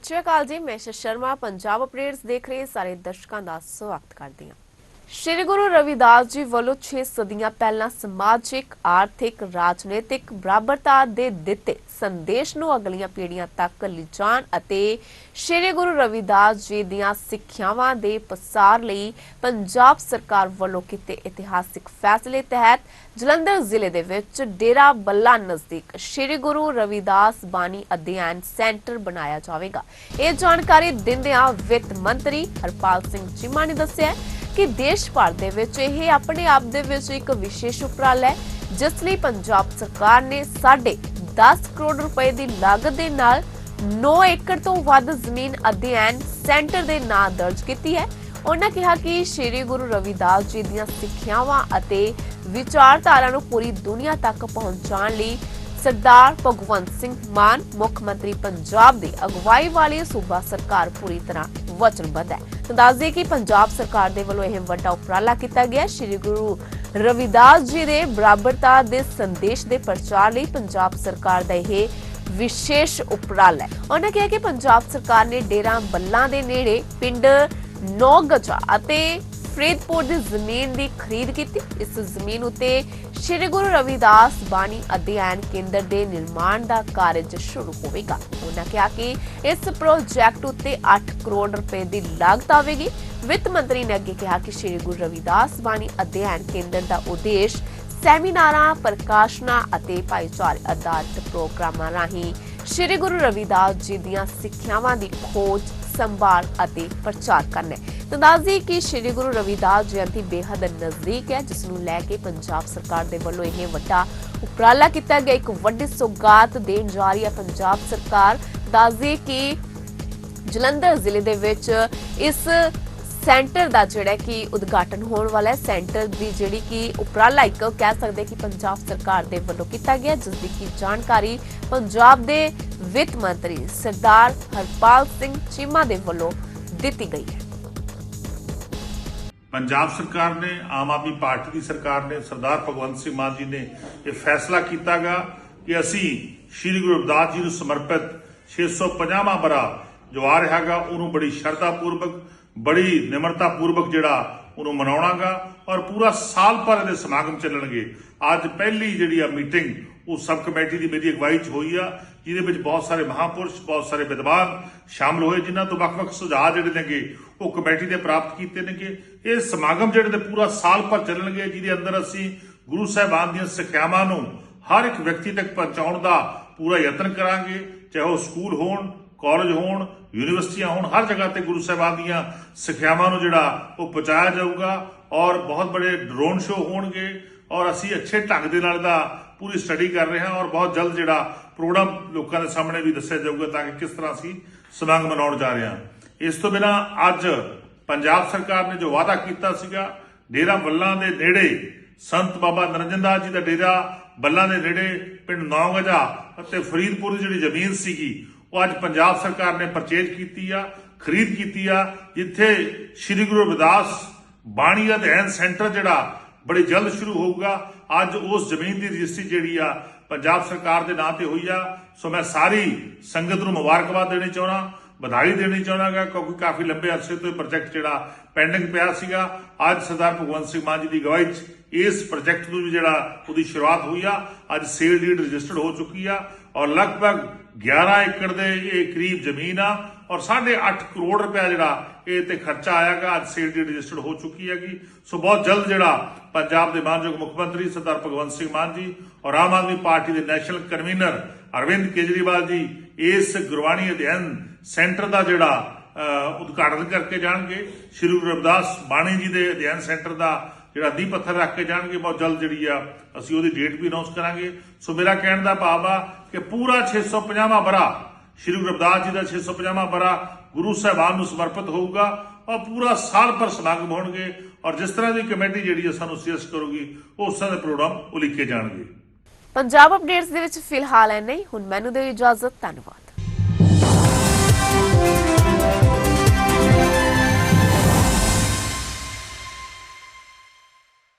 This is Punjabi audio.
ਸਤਿ ਸ਼੍ਰੀ ਅਕਾਲ ਜੀ। ਮੈਂ ਸ਼ਰਮਾ ਪੰਜਾਬ ਅਪਡੇਟਸ ਦੇਖ ਰਹੇ ਸਾਰੇ ਦਰਸ਼ਕਾਂ ਦਾ ਸਵਾਗਤ ਕਰਦੀ ਹਾਂ। ਸ਼੍ਰੀ ਗੁਰੂ ਰਵਿਦਾਸ ਜੀ ਵੱਲੋਂ 6 ਸਦੀਆਂ ਪਹਿਲਾਂ ਸਮਾਜਿਕ, ਆਰਥਿਕ, ਰਾਜਨੀਤਿਕ ਬਰਾਬਰਤਾ ਦੇ ਦਿੱਤੇ ਸੰਦੇਸ਼ ਨੂੰ ਅਗਲੀਆਂ ਪੀੜ੍ਹੀਆਂ ਤੱਕ ਲਿਜਾਣ ਅਤੇ ਸ਼੍ਰੀ ਗੁਰੂ ਰਵਿਦਾਸ ਜੀ ਦੀਆਂ ਸਿੱਖਿਆਵਾਂ ਦੇ ਪਸਾਰ ਲਈ ਪੰਜਾਬ ਸਰਕਾਰ ਵੱਲੋਂ ਕੀਤੇ ਇਤਿਹਾਸਿਕ ਫੈਸਲੇ ਤਹਿਤ ਜਲੰਧਰ ਜ਼ਿਲ੍ਹੇ ਦੇ ਵਿੱਚ ਡੇਰਾ ਬੱਲਾ ਨਜ਼ਦੀਕ ਸ਼੍ਰੀ ਗੁਰੂ ਰਵਿਦਾਸ ਬਾਣੀ ਅਧਿਐਨ ਸੈਂਟਰ ਬਣਾਇਆ ਜਾਵੇਗਾ। ਇਹ ਜਾਣਕਾਰੀ ਦਿੰਦਿਆਂ ਵਿੱਤ ਮੰਤਰੀ ਹਰਪਾਲ ਸਿੰਘ ਚੀਮਾ ਨੇ ਦੱਸਿਆ ਕਿ ਦੇਸ਼ ਭਰ ਦੇ ਵਿੱਚ ਇਹ ਆਪਣੇ ਆਪ ਦੇ ਵਿੱਚ ਇੱਕ ਵਿਸ਼ੇਸ਼ ਉਪਰਾਲਾ ਹੈ, ਜਿਸ ਲਈ ਪੰਜਾਬ ਸਰਕਾਰ ਨੇ ਸਾਢੇ 10 ਕਰੋੜ ਰੁਪਏ ਦੀ ਲਾਗਤ ਦੇ ਨਾਲ 9 ਏਕੜ ਤੋਂ ਵੱਧ ਜ਼ਮੀਨ ਅਧਿਐਨ ਸੈਂਟਰ ਦੇ ਨਾਂ ਦਰਜ ਕੀਤੀ ਹੈ। ਉਹਨਾਂ ਕਿਹਾ ਕਿ ਸ਼੍ਰੀ ਗੁਰੂ ਰਵਿਦਾਸ ਜੀ ਦੀਆਂ ਸਿੱਖਿਆਵਾਂ ਅਤੇ ਵਿਚਾਰਧਾਰਾ ਨੂੰ ਪੂਰੀ ਦੁਨੀਆ ਤੱਕ ਪਹੁੰਚਾਉਣ ਲਈ ਸਰਦਾਰ ਭਗਵੰਤ ਸਿੰਘ ਮਾਨ, ਮੁੱਖ ਮੰਤਰੀ ਪੰਜਾਬ ਦੀ ਅਗਵਾਈ ਵਾਲੀ ਸੂਬਾ ਸਰਕਾਰ ਪੂਰੀ ਤਰ੍ਹਾਂ ਵਚਨਬੱਧ ਹੈ। ਤਾਂ ਦੱਸ ਦਈਏ ਕਿ ਪੰਜਾਬ ਸਰਕਾਰ ਦੇ ਵੱਲੋਂ ਇਹ ਵੱਡਾ ਉਪਰਾਲਾ ਕੀਤਾ ਗਿਆ। ਸ਼੍ਰੀ ਗੁਰੂ ਰਵਿਦਾਸ ਜੀ ਦੇ ਬਰਾਬਰਤਾ ਦੇ ਸੰਦੇਸ਼ ਦੇ ਪ੍ਰਚਾਰ ਲਈ ਪੰਜਾਬ ਸਰਕਾਰ ਦਾ ਇਹ ਵਿਸ਼ੇਸ਼ ਉਪਰਾਲਾ ਹੈ। ਉਹਨਾਂ ਕਿਹਾ ਕਿ ਪੰਜਾਬ ਸਰਕਾਰ ਨੇ ਡੇਰਾ ਬੱਲਾਂ ਦੇ ਨੇੜੇ ਪਿੰਡ ਨੌਗਜਾ ਅਤੇ ਫਰੀਦਪੁਰ ਦੀ ਜ਼ਮੀਨ ਦੀ ਖਰੀਦ ਕੀਤੀ। ਇਸ ਜ਼ਮੀਨ ਉਤੇ ਸ਼੍ਰੀ ਗੁਰੂ ਰਵਿਦਾਸ ਬਾਣੀ ਅਧਿਐਨ ਕੇਂਦਰ ਦੇ ਨਿਰਮਾਣ ਦਾ ਕਾਰਜ ਸ਼ੁਰੂ ਹੋਵੇਗਾ। ਉਹਨਾਂ ਕਿਹਾ ਕਿ ਇਸ ਪ੍ਰੋਜੈਕਟ ਉਤੇ 8 ਕਰੋੜ ਰੁਪਏ ਦੀ ਲਾਗਤ ਆਵੇਗੀ। ਵਿੱਤ ਮੰਤਰੀ ਨੇ ਅੱਗੇ ਕਿਹਾ ਕਿ ਸ਼੍ਰੀ ਗੁਰੂ ਰਵਿਦਾਸ ਬਾਣੀ ਅਧਿਐਨ ਕੇਂਦਰ ਦਾ ਉਦੇਸ਼ ਸੈਮੀਨਾਰਾਂ, ਪ੍ਰਕਾਸ਼ਨਾਂ ਅਤੇ ਭਾਈਚਾਰੇ ਆਧਾਰਿਤ ਪ੍ਰੋਗਰਾਮਾਂ ਰਾਹੀਂ ਸ਼੍ਰੀ ਗੁਰੂ ਰਵਿਦਾਸ ਜੀ ਦੀਆਂ ਸਿੱਖਿਆਵਾਂ ਦੀ ਖੋਜ, ਸੰਭਾਲ ਅਤੇ ਪ੍ਰਚਾਰ ਕਰਨਾ ਹੈ। ਤਾਂ ਕਿ ਸ਼੍ਰੀ ਗੁਰੂ ਰਵਿਦਾਸ ਜਯੰਤੀ ਬੇਹੱਦ ਨਜ਼ਦੀਕ ਹੈ, ਜਿਸ ਨੂੰ ਲੈ ਕੇ ਪੰਜਾਬ ਸਰਕਾਰ ਦੇ ਵੱਲੋਂ ਇਹ ਵੱਡਾ ਉਪਰਾਲਾ ਕੀਤਾ ਗਿਆ। ਇੱਕ ਵੱਡੀ ਸੌਗਾਤ ਦੇਣ ਜਾ ਰਹੀ ਹੈ ਪੰਜਾਬ ਸਰਕਾਰ। ਦੱਸਦੀ ਕਿ ਜਲੰਧਰ ਜ਼ਿਲ੍ਹੇ ਦੇ ਵਿੱਚ ਇਸ ਸੈਂਟਰ ਦਾ ਜਿਹੜਾ ਕਿ ਉਦਘਾਟਨ ਹੋਣ ਵਾਲਾ ਹੈ। ਸੈਂਟਰ ਦੀ ਜਿਹੜੀ ਕਿ ਉਪਰਾਲਾ ਇੱਕ ਕਹਿ ਸਕਦੇ ਕਿ ਪੰਜਾਬ ਸਰਕਾਰ ਦੇ ਵੱਲੋਂ ਕੀਤਾ ਗਿਆ, ਜਿਸ ਦੀ ਕੀ ਜਾਣਕਾਰੀ ਪੰਜਾਬ ਦੇ ਵਿੱਤ ਮੰਤਰੀ ਸਰਦਾਰ ਹਰਪਾਲ ਸਿੰਘ ਚੀਮਾ ਦੇ ਵੱਲੋਂ ਦਿੱਤੀ ਗਈ ਹੈ। ਪੰਜਾਬ ਸਰਕਾਰ ਨੇ, ਆਮ ਆਦਮੀ ਪਾਰਟੀ ਦੀ ਸਰਕਾਰ ਨੇ, ਸਰਦਾਰ ਭਗਵੰਤ ਸਿੰਘ ਮਾਨ ਜੀ ਨੇ ਇਹ ਫੈਸਲਾ ਕੀਤਾਗਾ ਕਿ ਅਸੀਂ ਸ੍ਰੀ ਗੁਰੂ ਰਵਿਦਾਸ ਜੀ ਨੂੰ ਸਮਰਪਿਤ 650ਵਾਂ ਬਰਾ ਜੋ ਆ ਰਿਹਾਗਾ ਉਹਨੂੰ ਬੜੀ ਸ਼ਰਧਾ ਪੂਰਵਕ ਬੜੀ ਨਿਮਰਤਾ ਪੂਰਵਕ ਜਿਹੜਾ ਉਹਨੂੰ ਮਨਾਉਣਾਗਾ ਔਰ ਪੂਰਾ ਸਾਲ ਭਰ ਇਹਦੇ ਸਮਾਗਮ ਚੱਲਣਗੇ। ਅੱਜ ਪਹਿਲੀ ਜਿਹੜੀ ਆ ਮੀਟਿੰਗ ਉਹ ਸਬ ਕਮੇਟੀ ਦੀ ਮੇਰੀ ਅਗਵਾਈ 'ਚ ਹੋਈ ਆ, ਜਿਹਦੇ ਵਿੱਚ ਬਹੁਤ ਸਾਰੇ ਮਹਾਪੁਰਸ਼, ਬਹੁਤ ਸਾਰੇ ਵਿਦਵਾਨ ਸ਼ਾਮਲ ਹੋਏ, ਜਿਨ੍ਹਾਂ ਤੋਂ ਵੱਖ-ਵੱਖ ਸੁਝਾਅ ਜਿਹੜੇ ਨੇਗੇ ਉਹ ਕਮੇਟੀ ਦੇ ਪ੍ਰਾਪਤ ਕੀਤੇ ਨੇਗੇ। ਇਹ ਸਮਾਗਮ ਜਿਹੜੇ ਨੇ ਪੂਰਾ ਸਾਲ ਭਰ ਚੱਲਣਗੇ, ਜਿਹਦੇ ਅੰਦਰ ਅਸੀਂ ਗੁਰੂ ਸਾਹਿਬਾਨ ਦੀਆਂ ਸਿੱਖਿਆਵਾਂ ਨੂੰ ਹਰ ਇੱਕ ਵਿਅਕਤੀ ਤੱਕ ਪਹੁੰਚਾਉਣ ਦਾ ਪੂਰਾ ਯਤਨ ਕਰਾਂਗੇ, ਚਾਹੇ ਉਹ ਸਕੂਲ ਹੋਣ ਕਾਲਜ ਹੋਣ, ਯੂਨੀਵਰਸਿਟੀਆਂ ਹੋਣ, ਹਰ ਜਗ੍ਹਾ ਤੇ ਗੁਰੂ ਸਾਹਿਬਾਨ ਦੀਆਂ ਸਿੱਖਿਆਵਾਂ ਨੂੰ ਜਿਹੜਾ ਉਹ ਪਹੁੰਚਾਇਆ ਜਾਊਗਾ ਔਰ ਬਹੁਤ ਬੜੇ ਡਰੋਨ ਸ਼ੋਅ ਹੋਣਗੇ ਔਰ ਅਸੀਂ ਅੱਛੇ ਢੰਗ ਦੇ ਨਾਲ ਦਾ ਪੂਰੀ ਸਟੱਡੀ ਕਰ ਰਹੇ ਹਾਂ ਔਰ ਬਹੁਤ ਜਲਦ ਜਿਹੜਾ ਪ੍ਰੋਗਰਾਮ ਲੋਕਾਂ ਦੇ ਸਾਹਮਣੇ ਵੀ ਦੱਸਿਆ ਜਾਊਗਾ ਤਾਂ ਕਿ ਕਿਸ ਤਰ੍ਹਾਂ ਅਸੀਂ ਸਮਾਗਮ ਮਨਾਉਣ ਜਾ ਰਹੇ ਹਾਂ। ਇਸ ਤੋਂ ਬਿਨਾ ਅੱਜ ਪੰਜਾਬ ਸਰਕਾਰ ਨੇ ਜੋ ਵਾਅਦਾ ਕੀਤਾ ਸੀਗਾ, ਡੇਰਾ ਬੱਲਾਂ ਦੇ ਨੇੜੇ ਸੰਤ ਬਾਬਾ ਨਰਿੰਦਰ ਦਾਸ ਜੀ ਦਾ ਡੇਰਾ ਬੱਲਾਂ ਦੇ ਨੇੜੇ ਪਿੰਡ ਨੌਗਜਾ ਅਤੇ ਫਰੀਦਪੁਰ ਦੀ ਜਿਹੜੀ ਜ਼ਮੀਨ ਸੀਗੀ ਉਹ ਅੱਜ ਪੰਜਾਬ ਸਰਕਾਰ ਨੇ ਪਰਚੇਜ ਕੀਤੀ ਆ, ਖਰੀਦ ਕੀਤੀ ਆ, ਜਿੱਥੇ ਸ੍ਰੀ ਗੁਰੂ ਰਵਿਦਾਸ ਬਾਣੀ ਅਧਿਐਨ ਸੈਂਟਰ ਜਿਹੜਾ ਬੜੀ ਜਲਦ ਸ਼ੁਰੂ ਹੋਊਗਾ। ਅੱਜ ਉਸ ਜ਼ਮੀਨ ਦੀ ਰਜਿਸਟਰੀ ਜਿਹੜੀ ਆ ਪੰਜਾਬ ਸਰਕਾਰ ਦੇ ਨਾਂ ਤੇ ਹੋਈ ਆ। ਸੋ ਮੈਂ ਸਾਰੀ ਸੰਗਤ ਨੂੰ ਮੁਬਾਰਕਬਾਦ ਦੇਣੀ ਚਾਹੁੰਦਾ, ਵਧਾਈ ਦੇਣੀ ਚਾਹੁੰਦਾਗਾ, ਕਿਉਂਕਿ ਕਾਫੀ ਲੰਬੇ ਅਰਸੇ ਤੋਂ ਇਹ ਪ੍ਰੋਜੈਕਟ ਜਿਹੜਾ ਪੈਂਡਿੰਗ ਪਿਆ ਸੀਗਾ। ਅੱਜ ਸਰਦਾਰ ਭਗਵੰਤ ਸਿੰਘ ਮਾਨ ਜੀ ਦੀ ਅਗਵਾਈ 'ਚ ਇਸ ਪ੍ਰੋਜੈਕਟ ਨੂੰ ਵੀ ਜਿਹੜਾ ਉਹਦੀ ਸ਼ੁਰੂਆਤ ਹੋਈ ਆ, ਅੱਜ ਸੇਲ ਡੀਡ ਰਜਿਸਟਰਡ ਹੋ ਚੁੱਕੀ ਆ ਔਰ ਲਗਭਗ 11 ਏਕੜ ਦੇ ਇਹ ਕਰੀਬ ਜ਼ਮੀਨ ਆ ਔਰ 8.5 ਕਰੋੜ ਰੁਪਇਆ ਜਿਹੜਾ ਇਹ ਤੇ ਖਰਚਾ ਆਇਆਗਾ ਅੱਜ ਸੇਲ ਡੀਡ ਰਜਿਸਟਰਡ ਹੋ ਚੁੱਕੀ ਹੈਗੀ। ਸੋ ਬਹੁਤ ਜਲਦ ਜਿਹੜਾ ਪੰਜਾਬ ਦੇ ਮਾਨਯੋਗ ਮੁੱਖ ਮੰਤਰੀ ਸਰਦਾਰ ਭਗਵੰਤ ਸਿੰਘ ਮਾਨ ਜੀ ਔਰ ਆਮ ਆਦਮੀ ਪਾਰਟੀ ਦੇ ਨੈਸ਼ਨਲ ਕਨਵੀਨਰ ਅਰਵਿੰਦ ਕੇਜਰੀਵਾਲ ਜੀ ਇਸ ਗੁਰਬਾਣੀ ਅਧਿਐਨ ਸੈਂਟਰ ਦਾ ਜਿਹੜਾ ਉਦਘਾਟਨ ਕਰਕੇ ਜਾਣਗੇ। ਸ਼੍ਰੀ ਗੁਰੂ ਰਵਿਦਾਸ ਬਾਣੀ ਜੀ ਦੇ ਅਧਿਐਨ ਸੈਂਟਰ ਦਾ ਜਿਹੜਾ ਨੀਂਹ ਪੱਥਰ ਰੱਖ ਕੇ ਜਾਣਗੇ, ਬਹੁਤ ਜਲਦ ਜਿਹੜੀ ਆ, ਅਸੀਂ ਉਹਦੀ ਡੇਟ ਵੀ ਅਨਾਉਂਸ ਕਰਾਂਗੇ। ਸੋ ਮੇਰਾ ਕਹਿਣ ਦਾ ਭਾਵ ਆ ਕਿ ਪੂਰਾ 650ਵਾਂ ਬਰਾ, ਸ਼੍ਰੀ ਗੁਰੂ ਰਵਿਦਾਸ ਜੀ ਦਾ 650ਵਾਂ ਬਰਾ ਗੁਰੂ ਸਾਹਿਬਾਨ ਨੂੰ ਸਮਰਪਿਤ ਹੋਊਗਾ ਔਰ ਪੂਰਾ ਸਾਲ ਭਰ ਸਮਾਗਮ ਹੋਣਗੇ ਔਰ ਜਿਸ ਤਰ੍ਹਾਂ ਦੀ ਕਮੇਟੀ ਜਿਹੜੀ ਆ ਸਾਨੂੰ ਸੁਜੈਸਟ ਕਰੂਗੀ, ਉਹ ਉਸ ਤਰ੍ਹਾਂ ਦੇ ਪ੍ਰੋਗਰਾਮ ਉਲੀਕੇ ਜਾਣਗੇ। ਪੰਜਾਬ ਅਪਡੇਟਸ ਦੇ ਵਿੱਚ ਫਿਲਹਾਲ ਐ ਨਹੀਂ ਹੁਣ ਮੈਨੂੰ ਦਿਓ ਇਜਾਜ਼ਤ। ਧੰਨਵਾਦ।